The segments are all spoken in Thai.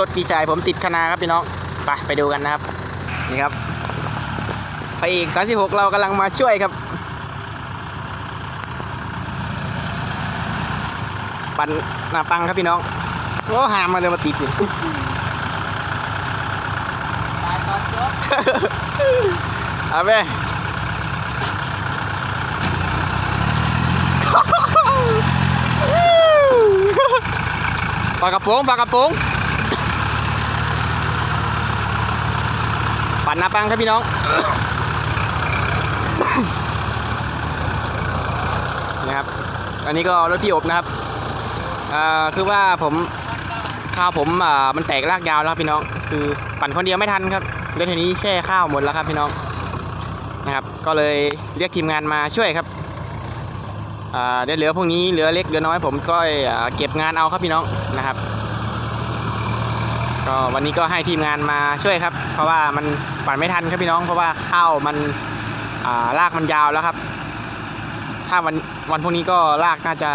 รถพี่ชายผมติดคณาครับพี่น้องไปไปดูกันนะครับ นี่ครับพระเอก36 เรากำลังมาช่วยครับ ปันหน้าปังครับพี่น้องโอ้หามมาเลยมาติดอยู่ตายตอนจบเอาไปปากระโปงปากระโปง นหน้าปังครับพี่น้อง นะครับ อันนี้ก็รถพี่อบนะครับอ่าคือว่าผมข้าวผมอ่ามันแตกรากยาวแล้วครับพี่น้อง คือปั่นคนเดียวไม่ทันครับรถทีนี้แช่ข้าวหมดแล้วครับพี่น้องนะครับ ก็เลยเรียกทีมงานมาช่วยครับเดี๋ยวเหลือพวกนี้เหลือเล็กเหลือน้อยผมก็เก็บงานเอาครับพี่น้องนะครับ ก็วันนี้ก็ให้ทีมงานมาช่วยครับ เพราะว่ามันปั่นไม่ทันครับพี่น้อง เพราะว่าข้าวมันอ่ากมันยาวแล้วครับ ถ้าวันวันพวกนี้ก็ลากน่าจะ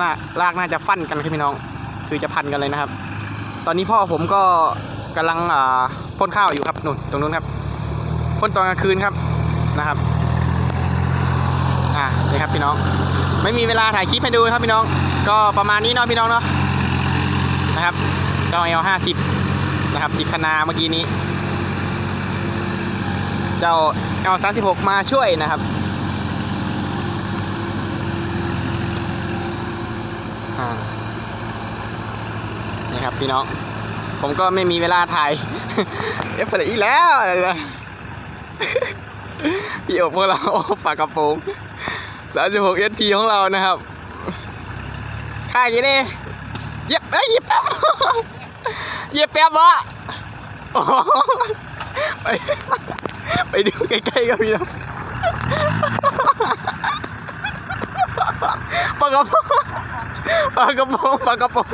น่าลากน่าจะฟันกันครับพี่น้อง คือจะพันกันเลยนะครับ ตอนนี้พ่อผมก็กำลังพ่นข้าวอยู่ครับนู่นตรงนู้นครับพ่นตอนกลางคืนครับนะครับอ่านี่ครับพี่น้อง ไม่มีเวลาถ่ายคลิปให้ดูครับพี่น้อง ก็ประมาณนี้เนาะพี่น้องเนาะนะครับ เจ้าเอลห้าสิบนะครับติดคณาเมื่อกี้นี้ เจ้าเอลสามสิบหกมาช่วยนะครับอ่านี่ครับพี่น้อง ผมก็ไม่มีเวลาถ่ายเอฟเฟอีกแล้วอะไรนะพี่อบพวกเราโอ้ปากกระโปรงสามสิบหกเอสพีของเรานะครับ ค่ายกี่นี่ เย็บเอ้ยเย็บแป๊บเย็บแป๊บวะอ้โหไปไปดูใกล้ๆกันพี่น้องปากกระโปงปากกระโปงปากกระโปง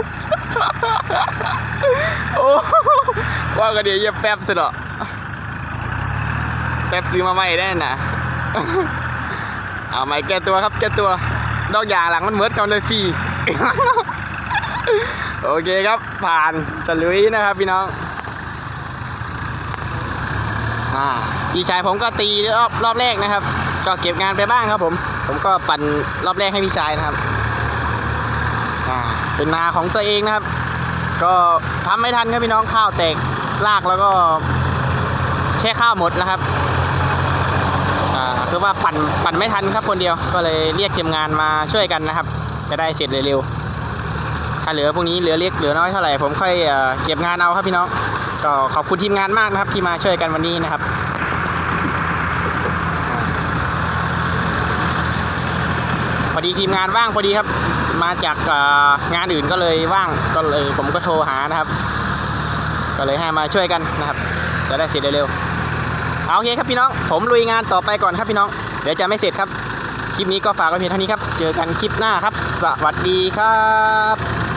โอ้ว่ากันเดี๋ยวเย็บแป๊บสิเนาะแป๊บซื้อมาใหม่ได้น่ะเอาใหม่แก้ตัวครับแก้ตัว ดอกยางหลังมันเหมือนกันเลยฟรี โอเคครับผ่านสลุยนะครับพี่น้องอ่าพี่ชายผมก็ตีรอบรอบแรกนะครับ ก็เก็บงานไปบ้างครับผม ผมก็ปั่นรอบแรกให้พี่ชายนะครับอ่าเป็นนาของตัวเองนะครับ ก็ทำไม่ทันครับพี่น้องข้าวแตกรากแล้วก็แช่ข้าวหมดนะครับอ่าคือว่าปั่นปั่นไม่ทันครับคนเดียว ก็เลยเรียกทีมงานมาช่วยกันนะครับ จะได้เสร็จเร็วๆ ถ้าเหลือพวกนี้เหลือเล็กเหลือน้อยเท่าไหร่ ผมค่อยเอเก็บงานเอาครับพี่น้อง ก็ขอบคุณทีมงานมากนะครับ ที่มาช่วยกันวันนี้นะครับพอดีทีมงานว่างพอดีครับ มาจากงานอื่นก็เลยว่างก็เลยผมก็โทรหานะครับ ก็เลยให้มาช่วยกันนะครับ จะได้เสร็จเร็วๆเอาโอเคครับพี่น้อง ผมลุยงานต่อไปก่อนครับพี่น้อง เดี๋ยวจะไม่เสร็จครับ คลิปนี้ก็ฝากไว้เพียงเท่านี้ครับ เจอกันคลิปหน้าครับ สวัสดีครับ